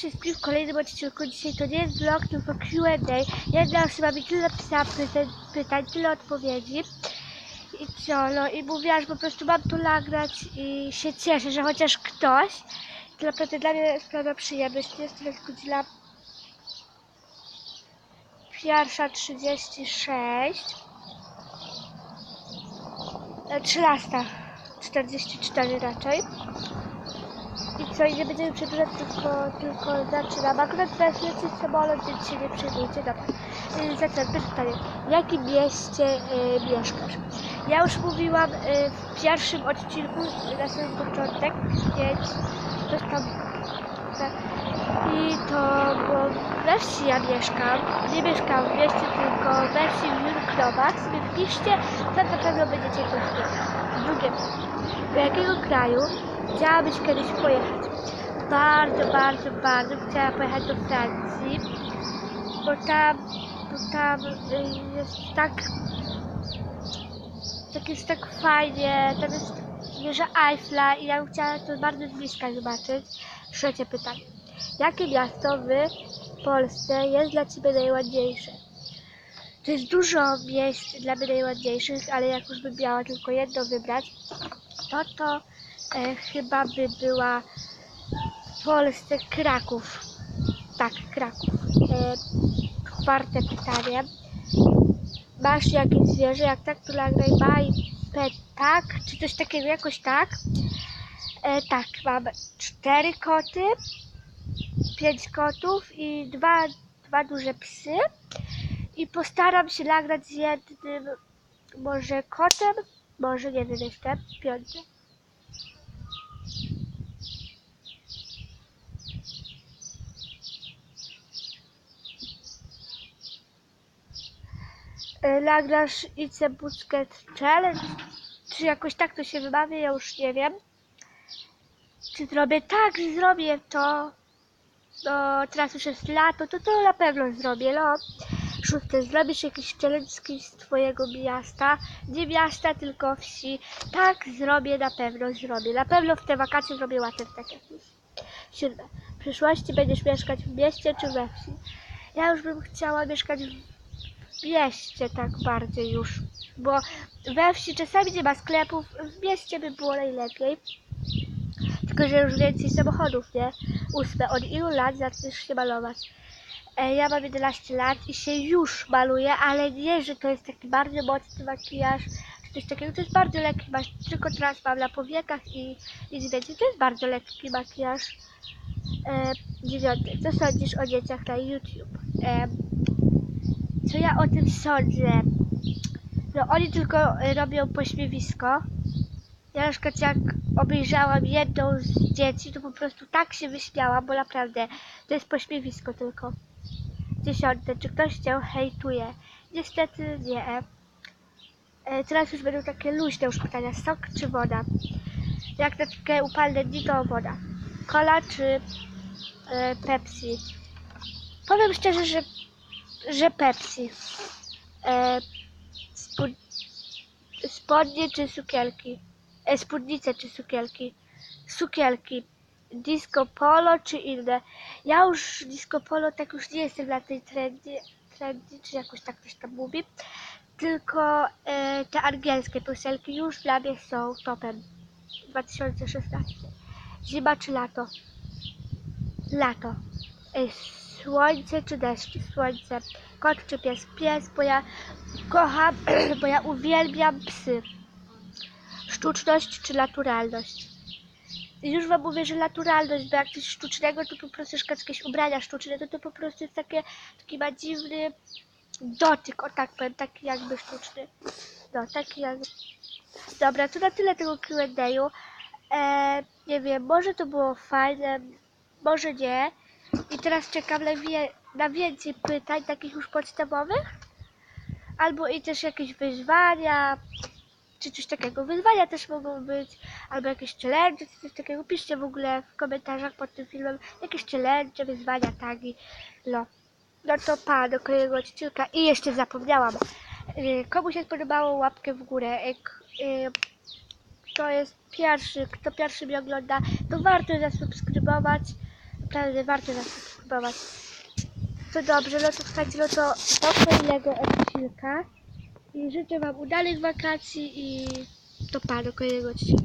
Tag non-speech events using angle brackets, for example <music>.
wszystkim w kolejnym odcinku. Dzisiaj to nie jest vlog, tylko Q&A. Jedna osoba mi tyle napisała pytań, pytań, tyle odpowiedzi. I co, no i mówiła, że po prostu mam to nagrać i się cieszę, że chociaż ktoś. To naprawdę dla mnie sprawia przyjemność. Jest teraz godzina pierwsza 36. E, 13.44 raczej. I co, i nie będziemy przedłużać, tylko, tylko zaczynam. Akurat teraz leci samolot, więc się nie przejmujcie. Dobra. Y. Pierwsze pytanie. W jakim mieście y, mieszkasz? Ja już mówiłam y, w pierwszym odcinku, na sam początek, więc coś tam... I to było we wsi ja mieszkam. Nie mieszkam w mieście, tylko we wsi w Jurkrowa. Sobie wpiszcie, to na pewno będziecie coś. Drugie. Do jakiego kraju chciałabyś kiedyś pojechać? Bardzo, bardzo, bardzo chciała pojechać do Francji, bo tam, bo tam y, jest tak, tak jest tak fajnie, tam jest wieża Eiffla i ja bym chciała to bardzo bliska zobaczyć. Trzecie pytanie. Jakie miasto w Polsce jest dla Ciebie najładniejsze? To jest dużo miejsc dla mnie najładniejszych, ale jak już bym miała tylko jedno wybrać, to to e, chyba by była w Polsce Kraków. Tak, Kraków. E, czwarte pytanie. Masz jakieś zwierzę? Jak tak, to nagraj maj, tak, czy coś takiego, jakoś tak. E, tak, mam cztery koty, pięć kotów i dwa, dwa duże psy. I postaram się nagrać z jednym, może kotem, może nie wiem jeszcze, piąty. Nagrasz Ice Bucket Challenge? Czy jakoś tak to się wymawia? Ja już nie wiem. Czy zrobię? Tak, zrobię to. No, teraz już jest lato, to to na pewno zrobię, no. Szóste, zrobisz jakiś challenge z twojego miasta. Nie miasta, tylko wsi. Tak, zrobię, na pewno zrobię. Na pewno w te wakacje zrobię łatek tak jakiś. Siódme, w przyszłości będziesz mieszkać w mieście czy we wsi? Ja już bym chciała mieszkać w mieście tak bardziej już. Bo we wsi czasami nie ma sklepów, w mieście by było najlepiej. Tylko, że już więcej samochodów, nie? Ósme, od ilu lat zaczniesz się malować? E, ja mam 11 lat i się już maluję, ale nie, że to jest taki bardzo mocny makijaż, czy coś takiego. To jest bardzo lekki masz tylko teraz mam na powiekach i nic więcej. To jest bardzo lekki makijaż. E, dziewiąte, co sądzisz o dzieciach na YouTube? E, co ja o tym sądzę? No oni tylko e, robią pośmiewisko. Ja na przykład jak obejrzałam jedną z dzieci, to po prostu tak się wyśmiałam, bo naprawdę to jest pośmiewisko tylko. Dziesiąte, czy ktoś cię hejtuje? Niestety nie. E, teraz już będą takie luźne już pytania. Sok czy woda? Jak na takie upalne dni to woda. Cola czy e, Pepsi? Powiem szczerze, że, że Pepsi. E, spód, spodnie czy sukielki? E, spódnice czy sukielki? Sukielki. Disco polo czy inne? Ja już disco polo tak już nie jestem na tej trendzie, trendzie czy jakoś tak ktoś tam mówi. Tylko e, te angielskie piosenki już dla mnie są topem. 2016. Zima czy lato? Lato. E, słońce czy deszcz? Słońce. Kot czy pies? Pies, bo ja kocham, <clears throat> bo ja uwielbiam psy. Sztuczność czy naturalność? Już wam mówię, że naturalność, bo jak coś sztucznego, to po prostu przykład jakieś ubrania sztuczne, to to po prostu jest takie, taki ma dziwny dotyk, o tak powiem, taki jakby sztuczny. No, taki jakby... Dobra, to na tyle tego Q&A'u. E, nie wiem, może to było fajne, może nie. I teraz czekam na, wie, na więcej pytań, takich już podstawowych. Albo i też jakieś wyzwania, czy coś takiego. Wyzwania też mogą być, albo jakieś challenge, czy coś takiego. Piszcie w ogóle w komentarzach pod tym filmem jakieś challenge, wyzwania, tagi. No. No to pa, do kolejnego odcinka. I jeszcze zapomniałam. Yy, Komu się spodobało, łapkę w górę. Jak, yy, Kto jest pierwszy, kto pierwszy mnie ogląda, to warto zasubskrybować. Naprawdę warto zasubskrybować. To dobrze, no to słuchajcie, no to do kolejnego odcinka. I życzę Wam udanych wakacji i do pa do kolejnego odcinka.